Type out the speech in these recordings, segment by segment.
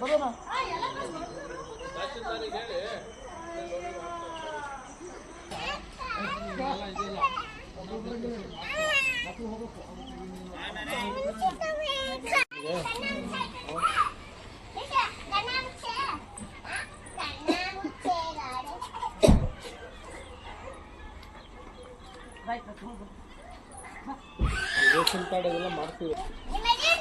ಬರೋಣ ration card ಅದೆಲ್ಲ ಮಾಡ್ತೀವಿ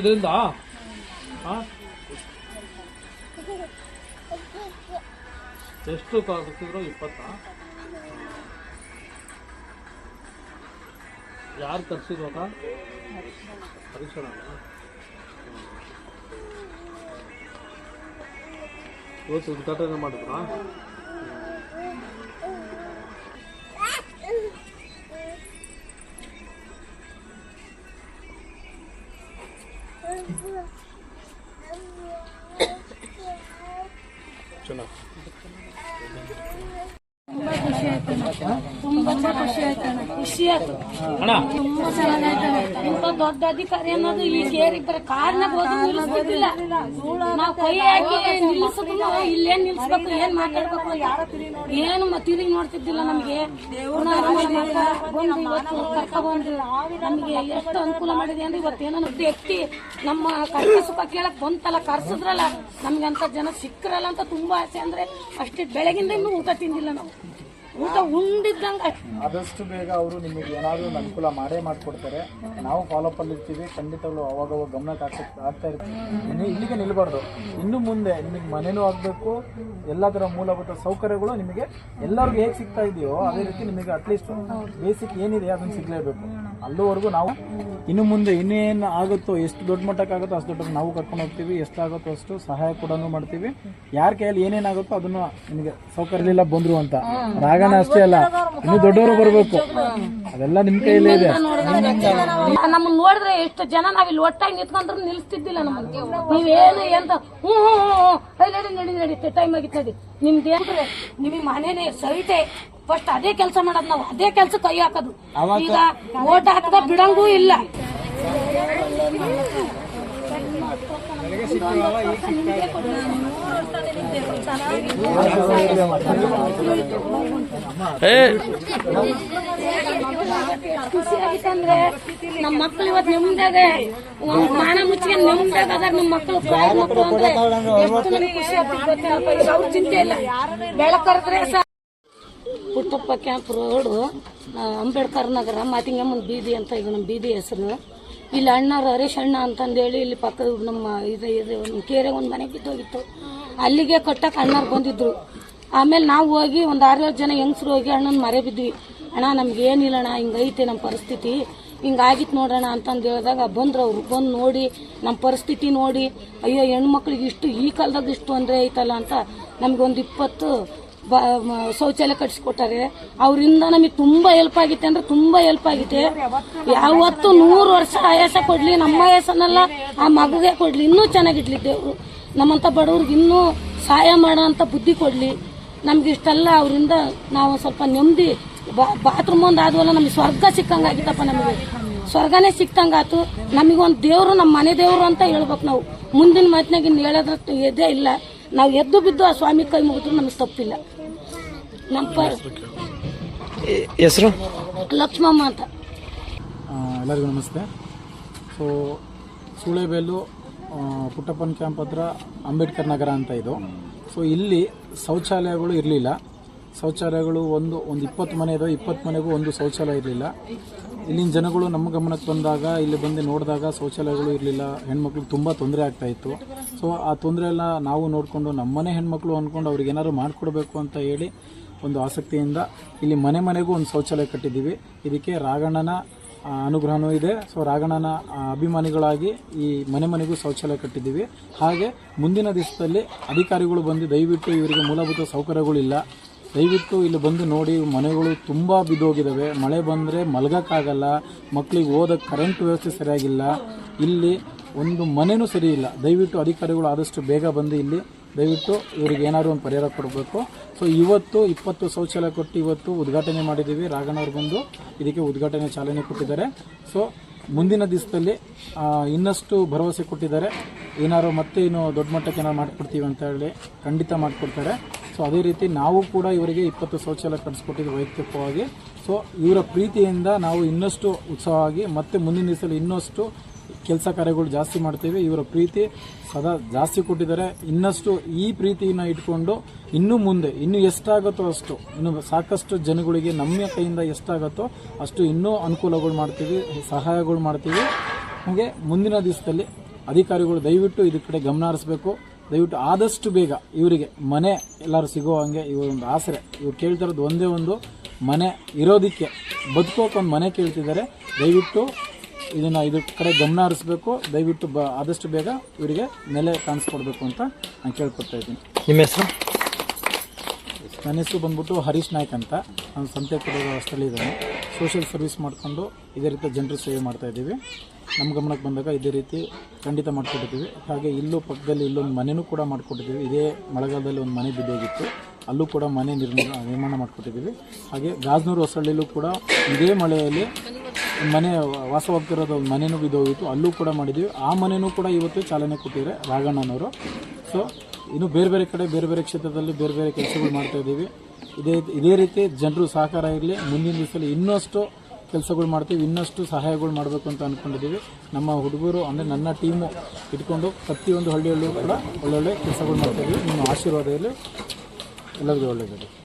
ಇದರಿಂದ? ಎಷ್ಟು ಕಳಿಸಿದ್ರು ಇಪ್ಪತ್ತ? ಯಾರು ತರಿಸಿದ್ವಾಗ ಹರೀಶಣ ಇವತ್ತು ಉದ್ಘಾಟನೆ ಮಾಡಿದ್ರಾ? চলো ಚೆನ್ನಾಗಿ ತುಂಬಾ ಖುಷಿ ಆಯ್ತಣ್ಣ ಖುಷಿ ಆಯ್ತು ತುಂಬಾ ಚೆನ್ನಾಗಾಯ್ತಣ್ಣ ಇಂಥ ದೊಡ್ಡ ಅಧಿಕಾರಿ ಅನ್ನೋದು ಈ ಕೇರಿ ಬರೀ ಕಾರ್ನಾಗ ನಾವು ಕೈ ಹಾಕಿ ನಿಲ್ಲಿಸಿದ್ರು ಇಲ್ಲೇನ್ ನಿಲ್ಸ್ಬೇಕು, ಏನ್ ಮಾತಾಡ್ಬೇಕು ಏನು ತಿರುಗಿ ನೋಡ್ತಿದ್ದಿಲ್ಲ ನಮ್ಗೆ. ಬಂದು ಇವತ್ತು ಕರ್ಕೊಂಡ್ಬಂದು ನಮ್ಗೆ ಎಷ್ಟು ಅನುಕೂಲ ಮಾಡಿದೆ ಅಂದ್ರೆ ಇವತ್ತೇನೋ ವ್ಯಕ್ತಿ ನಮ್ಮ ಕಷ್ಟ ಸುಖ ಕೇಳಕ್ ಬಂತಲ್ಲ, ಕರ್ಸಿದ್ರಲ್ಲ. ನಮ್ಗೆ ಅಂತ ಜನ ಸಿಕ್ಕರಲ್ಲ ಅಂತ ತುಂಬಾ ಆಸೆ ಅಂದ್ರೆ ಅಷ್ಟೇ ಬೆಳಗಿಂದ ಇನ್ನೂ ಊಟ ತಿಂದಿಲ್ಲ ನಾವು. ಊಟ ಉಂಡಿದ್ದಂಗ ಆದಷ್ಟು ಬೇಗ ಅವರು ನಿಮಗೆ ಏನಾದರೂ ಅನುಕೂಲ ಮಾಡೇ ಮಾಡಿಕೊಡ್ತಾರೆ. ನಾವು ಫಾಲೋಅಪ್ ಅಲ್ಲಿ ಇರ್ತೀವಿ ಖಂಡಿತವಾಗ್ಲೂ ಅವಾಗ ಅವಾಗ ಹಾಕಕ್ಕೆ ಆಗ್ತಾ ಇರ್ತೀವಿ. ಇಲ್ಲಿಗೆ ನಿಲ್ಬಾರ್ದು. ಇನ್ನು ಮುಂದೆ ನಿಮಗೆ ಮನೇನೂ ಆಗಬೇಕು. ಎಲ್ಲ ಥರ ಮೂಲಭೂತ ಸೌಕರ್ಯಗಳು ನಿಮಗೆ ಎಲ್ಲರಿಗೂ ಹೇಗೆ ಸಿಗ್ತಾ ಇದೆಯೋ ಅದೇ ರೀತಿ ನಿಮಗೆ ಅಟ್ಲೀಸ್ಟ್ ಬೇಸಿಕ್ ಏನಿದೆ ಅದನ್ನು ಸಿಗಲೇಬೇಕು. ಅಲ್ಲಿವರೆಗೂ ನಾವು ಇನ್ನು ಮುಂದೆ ಇನ್ನೇನು ಆಗುತ್ತೋ ಎಷ್ಟು ದೊಡ್ಡ ಮಟ್ಟಕ್ಕೆ ಆಗುತ್ತೋ ಅಷ್ಟು ದೊಡ್ಡ ನಾವು ಕರ್ಕೊಂಡು ಹೋಗ್ತೀವಿ ಎಷ್ಟಾಗುತ್ತೋ ಅಷ್ಟು ಸಹಾಯ ಕೂಡ ಮಾಡ್ತೀವಿ ಯಾರ ಕೈಯಲ್ಲಿ ಏನೇನಾಗುತ್ತೋ ಅದನ್ನು ನಿಮಗೆ ಸೌಕರ್ಯಲಿಲ್ಲ ಬಂದ್ರು ಅಂತ ರಾಗನ ಅಷ್ಟೇ ಅಲ್ಲ ಇನ್ನು ದೊಡ್ಡವರು ಬರಬೇಕು ಅದೆಲ್ಲ ನಿಮ್ಮ ಕೈಯಲ್ಲಿ ಇದೆ ನಮ್ಮನ್ನ ನೋಡಿದ್ರೆ ಎಷ್ಟು ಜನ ನಾವ್ ಇಲ್ಲಿ ಒಟ್ಟಾಗಿ ನಿಂತ್ಕೊಂಡ್ರು ನಿಲ್ಸ್ತಿದ್ದಿಲ್ಲ ನಮ್ಮನ್ನ ನೀವೇನು ಎಂತ ಹ್ಞೂ ಹ್ಞೂ ಹ್ಞೂ ನಡಿ ನಡಿ ನಡಿ ಟೈಮ್ ಆಗಿತ್ತು ನಡಿ ನಿಮ್ದು ಏನ್ರೆ ನಿಮಗೆ ಮನೇನೆ ಸೈಟೆ ಫಸ್ಟ್ ಅದೇ ಕೆಲಸ ಮಾಡೋದ್ ನಾವು. ಅದೇ ಕೆಲಸ ಕೈ ಹಾಕೋದು. ಈಗ ಓಟ್ ಹಾಕದ ಬಿಡಂಗೂ ಇಲ್ಲ. ಖುಷಿ ಆಗಿತ್ತು ಅಂದ್ರೆ ನಮ್ಮ ಮಕ್ಕಳು ಇವತ್ತು ನೆಮ್ಮದಾಗ ಮಾನ ಮುಚ್ಚಿಗೆ ನಿಮ್ದಾಗ ನಮ್ ನಮ್ಮ ಮಕ್ಕಳು ಪ್ರಾಯ ಮಕ್ಕಳು ಅಂದ್ರೆ ಎಷ್ಟು ಖುಷಿ ಆಗ್ತಿತ್ತು ಅವ್ರ ಚಿಂತೆ ಇಲ್ಲ. ಬೆಳಕರ್ದ್ರೆ ಪುಟ್ಟಪ್ಪ ಕ್ಯಾಂಪ್ ರೋಡು ಅಂಬೇಡ್ಕರ್ ನಗರ, ಮಾತಿಂಗಮ್ಮನ ಬೀದಿ ಅಂತ ಈಗ ನಮ್ಮ ಬೀದಿ ಹೆಸರು. ಇಲ್ಲಿ ಅಣ್ಣವ್ರು ಹರೀಶ್ ಅಣ್ಣ ಅಂತಂದೇಳಿ ಇಲ್ಲಿ ಪಕ್ಕದ ನಮ್ಮ ಇದು ಇದು ಒಂದು ಕೇರೆ ಒಂದು ಮನೆ ಬಿದ್ದೋಗಿತ್ತು. ಅಲ್ಲಿಗೆ ಕಟ್ಟಕ್ಕೆ ಅಣ್ಣವ್ರು ಬಂದಿದ್ರು. ಆಮೇಲೆ ನಾವು ಹೋಗಿ ಒಂದು ಆರೇಳು ಜನ ಹೆಂಗಸರು ಹೋಗಿ ಅಣ್ಣನ ಮರೆ ಬಿದ್ವಿ. ಅಣ್ಣ, ನಮ್ಗೆ ಏನಿಲ್ಲ ಅಣ್ಣ ಹಿಂಗೈತೆ ನಮ್ಮ ಪರಿಸ್ಥಿತಿ. ಹಿಂಗಾಗಿತ್ತು ನೋಡೋಣ ಅಂತಂದು ಹೇಳಿದಾಗ ಬಂದ್ರು ಅವ್ರು. ಬಂದು ನೋಡಿ ನಮ್ಮ ಪರಿಸ್ಥಿತಿ ನೋಡಿ, ಅಯ್ಯೋ ಹೆಣ್ಮಕ್ಳಿಗೆ ಇಷ್ಟು ಈ ಕಾಲದಾಗ ಇಷ್ಟು ತೊಂದರೆ ಐತಲ್ಲ ಅಂತ ನಮ್ಗೊಂದು ಇಪ್ಪತ್ತು ಶೌಚಾಲಯ ಕಟ್ಸಿಕೊಟ್ಟಾರೆ. ಅವರಿಂದ ನಮಗೆ ತುಂಬಾ ಹೆಲ್ಪ್ ಆಗಿತ್ತೆ ಅಂದ್ರೆ ತುಂಬಾ ಹೆಲ್ಪ್ ಆಗಿದೆ ಯಾವತ್ತು ನೂರು ವರ್ಷ ಆಯಾಸ ಕೊಡ್ಲಿ, ನಮ್ಮ ಆಯಾಸನೆಲ್ಲ, ಆ ಮಗುಗೆ ಕೊಡ್ಲಿ. ಇನ್ನೂ ಚೆನ್ನಾಗಿಡ್ಲಿ ದೇವರು ನಮ್ಮಂತ ಬಡವ್ರಿಗೆ ಇನ್ನೂ ಸಹಾಯ ಮಾಡೋ ಅಂತ ಬುದ್ಧಿ ಕೊಡ್ಲಿ. ನಮ್ಗೆ ಇಷ್ಟೆಲ್ಲ, ಅವರಿಂದ ನಾವು ಸ್ವಲ್ಪ ನೆಮ್ಮದಿ ಬಾತ್ರೂಮ್ ಒಂದು ಆದ್ವಲ್ಲ, ನಮಗೆ ಸ್ವರ್ಗ ಸಿಕ್ಕಂಗ ಆಗಿತ್ತಪ್ಪ ನಮಗೆ. ಸ್ವರ್ಗನೇ ಸಿಕ್ತಂಗಾತು. ನಮಗೊಂದು ದೇವರು ನಮ್ಮ ಮನೆ ದೇವರು ಅಂತ ಹೇಳ್ಬೇಕು ನಾವು. ಮುಂದಿನ ಮಾತಿನಾಗ ಇನ್ನು ಹೇಳೋದ್ರ ಎದೆ ಇಲ್ಲ. ನಾವು ಎದ್ದು ಬಿದ್ದು ಆ ಸ್ವಾಮಿ ಕೈ ಮುಗಿದ್ರು ನಮಗೆ ತಪ್ಪಿಲ್ಲ. ನಮ್ಮ ಹೆಸರು? ಲಕ್ಷ್ಮಮ್ಮ ಅಂತ. ಎಲ್ಲರಿಗೂ ನಮಸ್ತೆ. ಸೊ ಸೂಳೆಬೇಲು ಪುಟ್ಟಪ್ಪನ ಕ್ಯಾಂಪ್ ಹತ್ರ ಅಂಬೇಡ್ಕರ್ ನಗರ ಅಂತ ಇದು. ಸೊ ಇಲ್ಲಿ ಶೌಚಾಲಯಗಳು ಇರಲಿಲ್ಲ. ಶೌಚಾಲಯಗಳು ಒಂದು ಒಂದು ಇಪ್ಪತ್ತು ಮನೆ ಇದಾವೆ. ಇಪ್ಪತ್ತು ಮನೆಗೂ ಒಂದು ಶೌಚಾಲಯ ಇರಲಿಲ್ಲ. ಇಲ್ಲಿನ ಜನಗಳು ನಮ್ಮ ಗಮನಕ್ಕೆ ಬಂದಾಗ ಇಲ್ಲಿ ಬಂದು ನೋಡಿದಾಗ ಶೌಚಾಲಯಗಳು ಇರಲಿಲ್ಲ. ಹೆಣ್ಮಕ್ಳು ತುಂಬ ತೊಂದರೆ ಆಗ್ತಾ ಇತ್ತು. ಸೊ ಆ ತೊಂದರೆ ಎಲ್ಲ ನಾವು ನೋಡಿಕೊಂಡು ನಮ್ಮನೆ ಹೆಣ್ಮಕ್ಳು ಅಂದ್ಕೊಂಡು ಅವ್ರಿಗೆ ಏನಾದ್ರು ಮಾಡಿಕೊಡ್ಬೇಕು ಅಂತ ಹೇಳಿ ಒಂದು ಆಸಕ್ತಿಯಿಂದ ಇಲ್ಲಿ ಮನೆ ಮನೆಗೂ ಒಂದು ಶೌಚಾಲಯ ಕಟ್ಟಿದ್ದೀವಿ. ಇದಕ್ಕೆ ರಾಗಣ್ಣನ ಅನುಗ್ರಹನೂ ಇದೆ. ಸೊ ರಾಗಣ್ಣನ ಅಭಿಮಾನಿಗಳಾಗಿ ಈ ಮನೆ ಮನೆಗೂ ಶೌಚಾಲಯ ಕಟ್ಟಿದ್ದೀವಿ. ಹಾಗೆ ಮುಂದಿನ ದಿವಸದಲ್ಲಿ ಅಧಿಕಾರಿಗಳು ಬಂದು ದಯವಿಟ್ಟು ಇವರಿಗೆ ಮೂಲಭೂತ ಸೌಕರ್ಯಗಳಿಲ್ಲ. ದಯವಿಟ್ಟು ಇಲ್ಲಿ ಬಂದು ನೋಡಿ, ಮನೆಗಳು ತುಂಬ ಬಿದ್ದೋಗಿದ್ದಾವೆ. ಮಳೆ ಬಂದರೆ ಮಲಗಕ್ಕಾಗಲ್ಲ. ಮಕ್ಕಳಿಗೆ ಓದೋಕ್ಕೆ ಕರೆಂಟ್ ವ್ಯವಸ್ಥೆ ಸರಿಯಾಗಿಲ್ಲ. ಇಲ್ಲಿ ಒಂದು ಮನೆಯೂ ಸರಿ ಇಲ್ಲ ದಯವಿಟ್ಟು ಅಧಿಕಾರಿಗಳು ಆದಷ್ಟು ಬೇಗ ಬಂದು ಇಲ್ಲಿ ದಯವಿಟ್ಟು ಇವರಿಗೆ ಏನಾದರೂ ಒಂದು ಪರಿಹಾರ ಕೊಡಬೇಕು. ಸೊ ಇವತ್ತು ಇಪ್ಪತ್ತು ಶೌಚಾಲಯ ಕೊಟ್ಟು ಇವತ್ತು ಉದ್ಘಾಟನೆ ಮಾಡಿದ್ದೀವಿ. ರಾಘಣ್ಣವ್ರು ಬಂದು ಇದಕ್ಕೆ ಉದ್ಘಾಟನೆ ಚಾಲನೆ ಕೊಟ್ಟಿದ್ದಾರೆ. ಸೊ ಮುಂದಿನ ದಿವಸದಲ್ಲಿ ಇನ್ನಷ್ಟು ಭರವಸೆ ಕೊಟ್ಟಿದ್ದಾರೆ. ಏನಾದ್ರು ಮತ್ತೆ ಇನ್ನು ದೊಡ್ಡ ಮಟ್ಟಕ್ಕೆ ಏನಾರು ಮಾಡಿಕೊಡ್ತೀವಿ ಅಂತ ಹೇಳಿ ಖಂಡಿತ ಮಾಡಿಕೊಡ್ತಾರೆ. ಸೊ ಅದೇ ರೀತಿ ನಾವು ಕೂಡ ಇವರಿಗೆ ಇಪ್ಪತ್ತು ಶೌಚಾಲಯ ಕಟ್ಸ್ಕೊಟ್ಟಿದ್ದು ವೈಯಕ್ತಿಕವಾಗಿ. ಸೊ ಇವರ ಪ್ರೀತಿಯಿಂದ ನಾವು ಇನ್ನಷ್ಟು ಉತ್ಸಾಹವಾಗಿ ಮತ್ತೆ ಮುಂದಿನ ದಿವಸದಲ್ಲಿ ಇನ್ನಷ್ಟು ಕೆಲಸ ಕಾರ್ಯಗಳು ಜಾಸ್ತಿ ಮಾಡ್ತೀವಿ. ಇವರ ಪ್ರೀತಿ ಸದಾ ಜಾಸ್ತಿ ಕೊಟ್ಟಿದ್ದಾರೆ. ಇನ್ನಷ್ಟು ಈ ಪ್ರೀತಿಯನ್ನು ಇಟ್ಕೊಂಡು ಇನ್ನೂ ಮುಂದೆ, ಇನ್ನೂ ಎಷ್ಟಾಗುತ್ತೋ ಅಷ್ಟು, ಇನ್ನು ಸಾಕಷ್ಟು ಜನಗಳಿಗೆ ನಮ್ಮ ಕೈಯಿಂದ ಎಷ್ಟಾಗುತ್ತೋ ಅಷ್ಟು ಇನ್ನೂ ಅನುಕೂಲಗಳು ಮಾಡ್ತೀವಿ, ಸಹಾಯಗಳು ಮಾಡ್ತೀವಿ. ಹಾಗೆ ಮುಂದಿನ ದಿವಸದಲ್ಲಿ ಅಧಿಕಾರಿಗಳು ದಯವಿಟ್ಟು ಇದ್ರ ಕಡೆ ಗಮನ ಹರಿಸಬೇಕು. ದಯವಿಟ್ಟು ಆದಷ್ಟು ಬೇಗ ಇವರಿಗೆ ಮನೆ ಎಲ್ಲರೂ ಸಿಗೋ ಹಂಗೆ ಇವರೊಂದು ಆಸರೆ. ಇವ್ರು ಕೇಳ್ತಿರೋದು ಒಂದೇ ಒಂದು ಮನೆ ಇರೋದಕ್ಕೆ ಬದುಕೋಕೆ ಮನೆ ಕೇಳ್ತಿದ್ದಾರೆ. ದಯವಿಟ್ಟು ಇದನ್ನ ಇದ್ರ ಕಡೆ ಗಮನ ಹರಿಸ್ಬೇಕು. ದಯವಿಟ್ಟು ಬ ಆದಷ್ಟು ಬೇಗ ಇವರಿಗೆ ನೆಲೆ ಕಾಣಿಸ್ಕೊಡ್ಬೇಕು ಅಂತ ನಾನು ಕೇಳ್ಕೊಡ್ತಾ ಇದ್ದೀನಿ. ನಿಮ್ಮ ಹೆಸರು? ನನ್ನ ಹೆಸರು ಬಂದ್ಬಿಟ್ಟು ಹರೀಶ್ ನಾಯ್ಕ್ ಅಂತ. ನಾನು ಸಂತೆ ಕೊಡೋ ಸ್ಥಳೀಯದನ್ನು ಸೋಷಿಯಲ್ ಸರ್ವಿಸ್ ಮಾಡಿಕೊಂಡು ಇದೇ ರೀತಿ ಜನರ ಸೇವೆ ಮಾಡ್ತಾ ಇದ್ದೀವಿ. ನಮ್ಮ ಗಮನಕ್ಕೆ ಬಂದಾಗ ಇದೇ ರೀತಿ ಖಂಡಿತ ಮಾಡಿಕೊಟ್ಟಿದ್ದೀವಿ. ಹಾಗೆ ಇಲ್ಲೂ ಪಕ್ಕದಲ್ಲಿ ಇಲ್ಲೊಂದು ಮನೆಯೂ ಕೂಡ ಮಾಡಿಕೊಟ್ಟಿದ್ದೀವಿ. ಇದೇ ಮಳೆಗಾಲದಲ್ಲಿ ಒಂದು ಮನೆ ಬಿದ್ದೋಗಿತ್ತು. ಅಲ್ಲೂ ಕೂಡ ಮನೆ ನಿರ್ಮಾಣ ನಿರ್ಮಾಣ ಮಾಡಿಕೊಟ್ಟಿದ್ದೀವಿ. ಹಾಗೆ ಗಾಜನೂರು ಹೊಸಳ್ಳಿಲೂ ಕೂಡ ಇದೇ ಮಳೆಯಲ್ಲಿ ಮನೆ ವಾಸವಾಗ್ತಿರೋದು ಒಂದು ಮನೆನೂ ಬಿದ್ದೋಗಿತ್ತು. ಅಲ್ಲೂ ಕೂಡ ಮಾಡಿದ್ದೀವಿ. ಆ ಮನೆಯೂ ಕೂಡ ಇವತ್ತು ಚಾಲನೆ ಕೊಟ್ಟಿದ್ದಾರೆ ರಾಘಣ್ಣನವರು. ಸೊ ಇನ್ನು ಬೇರೆ ಬೇರೆ ಕಡೆ, ಬೇರೆ ಬೇರೆ ಕ್ಷೇತ್ರದಲ್ಲಿ ಬೇರೆ ಬೇರೆ ಕೆಲಸಗಳು ಮಾಡ್ತಾ ಇದ್ದೀವಿ. ಇದೇ ಇದೇ ರೀತಿ ಜನರು ಸಹಕಾರ ಇರಲಿ, ಮುಂದಿನ ದಿವಸದಲ್ಲಿ ಇನ್ನಷ್ಟು ಕೆಲಸಗಳು ಮಾಡ್ತೀವಿ, ಇನ್ನಷ್ಟು ಸಹಾಯಗಳು ಮಾಡಬೇಕು ಅಂತ ಅಂದ್ಕೊಂಡಿದ್ದೀವಿ ನಮ್ಮ ಹುಡುಗರು, ಅಂದರೆ ನನ್ನ ಟೀಮು ಇಟ್ಕೊಂಡು ಪ್ರತಿಯೊಂದು ಹಳ್ಳಿಯಲ್ಲೂ ಕೂಡ ಒಳ್ಳೊಳ್ಳೆ ಕೆಲಸಗಳು ಮಾಡ್ತಾ ಇದ್ದೀವಿ. ನಿಮ್ಮ ಆಶೀರ್ವಾದ ಇರಲಿ ಎಲ್ಲರಿಗೂ ಒಳ್ಳೆಯದು